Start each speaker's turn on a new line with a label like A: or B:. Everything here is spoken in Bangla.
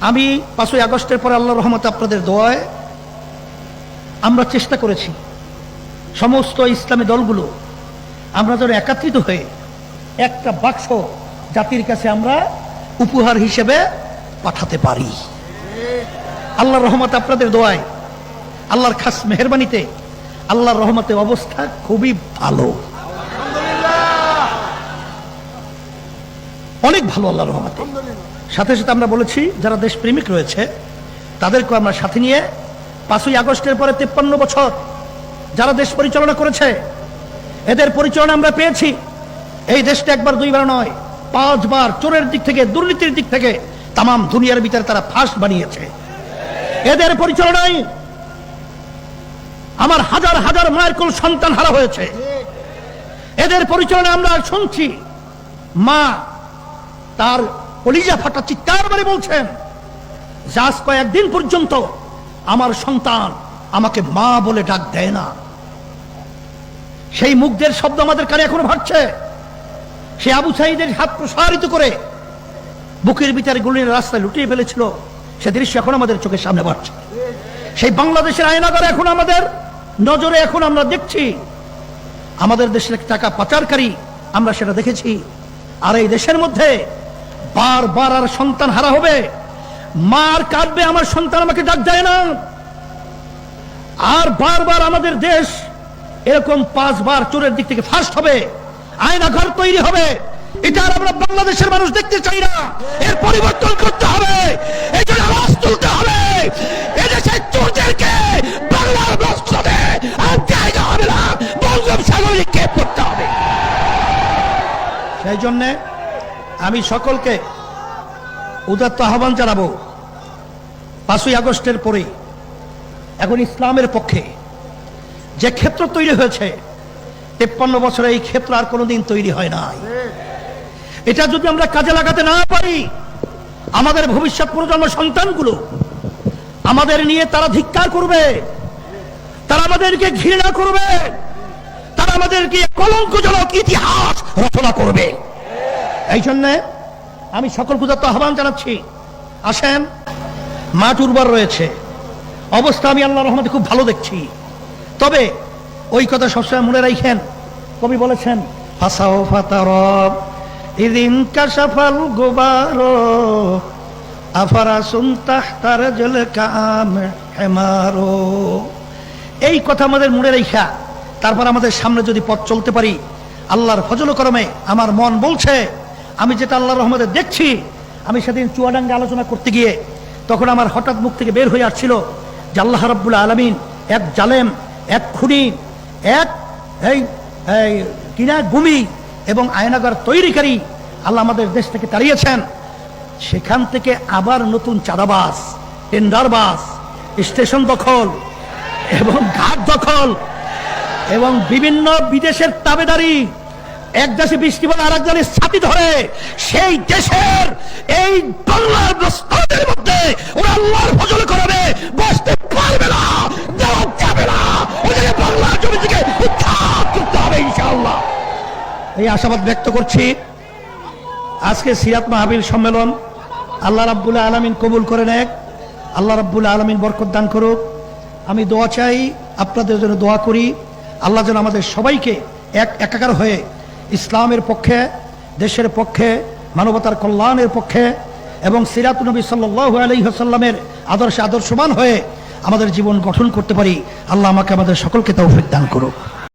A: আমি পাঁচই আগস্টের পরে আল্লাহ রহমতে আপনাদের দোয়ায় আমরা চেষ্টা করেছি। সমস্ত ইসলামী দলগুলো আমরা যেন একত্রিত হয়ে একটা বাক্স জাতির কাছে আমরা উপহার হিসেবে পাঠাতে পারি। আল্লাহর রহমতে আপনাদের দোয়ায়, আল্লাহর খাস মেহরবানিতে, আল্লাহর রহমতে অবস্থা খুবই ভালো। অনেক ভালো আল্লাহর রহমতে। সাথে সাথে আমরা বলেছি, যারা দেশপ্রেমিক রয়েছে তাদেরকে আমরা সাথে নিয়ে পাঁচই আগস্টের পরে তেপ্পান্ন বছর যারা দেশ পরিচালনা করেছে, এদের পরিচালনা আমরা পেয়েছি। এই দেশটা একবার দুইবার নয়, পাঁচবার চোরের দিক থেকে, দুর্নীতির দিক থেকে তামাম দুনিয়ার ভিতরে তারা ফাঁস বানিয়েছে। এদের পরিচালনায় আমার হাজার হাজার মায়ের কোল সন্তান হারা হয়েছে। এদের পরিচালনায় আমরা শুনছি, মা কলিজা ফাটা চিৎকার করে বলছেন, যাস কয়েকদিন পর্যন্ত আমার সন্তান আমাকে মা বলে ডাক দেয় না। সেই মুখদের শব্দ আমাদের কানে এখনও ভাবছে সে আবু সাইদের হাত প্রসারিত করে বুকের ভিতরে গুলির রাস্তায় লুটিয়ে ফেলেছিল। সে দৃশ্য এখন আমাদের চোখের সামনে বাড়ছে সেই বাংলাদেশের আয়নাগর এখন আমাদের নজরে এখন আমরা দেখছি। আমাদের দেশের টাকা পাচারকারী আমরা সেটা দেখেছি। আর এই দেশের মধ্যে বারবার আর সন্তান হারা হবে। মার কাটবে আমার সন্তান আমাকে ডাক দেয় না। আর বারবার আমাদের দেশ এরকম পাঁচবার চোরের দিক থেকে ফার্স্ট হবে। আয়না ঘর তৈরি হবে। এটা আর আমরা বাংলাদেশের মানুষ দেখতে চাই না। এর পরিবর্তন করতে হবে। এই জন্য আওয়াজ তুলতে হবে। এদেশের চোরদেরকে বাংলার রাষ্ট্রতে আর জায়গা হবে না। বঙ্গোপসাগরে কে করতে হবে। সেই জন্যে আমি সকলকে উদাত্ত আহ্বান জানাব। পাঁচই আগস্টের পরে এখন ইসলামের পক্ষে যে ক্ষেত্র তৈরি হয়েছে, তেপ্পান্ন বছরে এই ক্ষেত্র আর কোনোদিন তৈরি হয় নাই। এটা যদি আমরা কাজে লাগাতে না পারি, আমাদের ভবিষ্যৎ প্রজন্ম সন্তানগুলো আমাদের নিয়ে তারা ধিক্কার করবে, তারা আমাদেরকে ঘৃণা করবে, তারা আমাদেরকে কলঙ্কজনক ইতিহাস রচনা করবে। এই জন্যে আমি সকল পূজার তো আহ্বান জানাচ্ছি। আসেন, মাঠ উর্বর রয়েছে। অবস্থা আমি আল্লাহ রহমতে খুব ভালো দেখছি। তবে ওই কথা সবসময় মনে রাখেন। কবি বলেছেন, ফাসাও ফাতারব, ইদিন কাশাফাল গোবার, আফারা সুনতাহ তার জল কাম হেমারো। এই কথা আমাদের মনে রেখা তারপর আমাদের সামনে যদি পথ চলতে পারি, আল্লাহর ফজল করমে আমার মন বলছে আমি যেটা আল্লাহর রহমতে দেখছি, আমি সেদিন চুয়াডাঙ্গে আলোচনা করতে গিয়ে তখন আমার হঠাৎ মুখ থেকে বের হয়ে আসছিল যে আল্লাহ রব্বুল আলমিন এক জালেম, এক খুনি, এক এই এই কিনা গুমি এবং আয়নাগার তৈরিকারী আল্লাহ আমাদের দেশ থেকে তাড়িয়েছেন। সেখান থেকে আবার নতুন চাঁদাবাস টেন্ডারবাস স্টেশন দখল এবং ঘাট দখল এবং বিভিন্ন বিদেশের তাবেদারি এক দেশে বৃষ্টি বলে আর একজনের ছাতি ধরে সেই দেশের এই বাংলার প্রস্তাবের মধ্যে ওরা আল্লাহর ফজল করবে। বসতে পারবে না, দেওয়া যাবে না। ওদেরকে বাংলার জমি থেকে উৎখাত করতে হবে ইনশাআল্লাহ। এই আশাবাদ ব্যক্ত করছি। আজকে সিরাত মাহাবিল সম্মেলন আল্লাহ রাব্বুল আলমিন কবুল করে নেক। আল্লাহ রাব্বুল আলমিন বরকত দান করুক। আমি দোয়া চাই, আপনাদের জন্য দোয়া করি। আল্লাহ যেন আমাদের সবাইকে এক একাকার হয়ে ইসলামের পক্ষে, দেশের পক্ষে, মানবতার কল্যাণের পক্ষে এবং সিরাত নবী সাল্লাহ আলহিহাসাল্লামের আদর্শে আদর্শবান হয়ে আমাদের জীবন গঠন করতে পারি। আল্লাহ আমাকে আমাদের সকলকে তৌফিক দান করুক।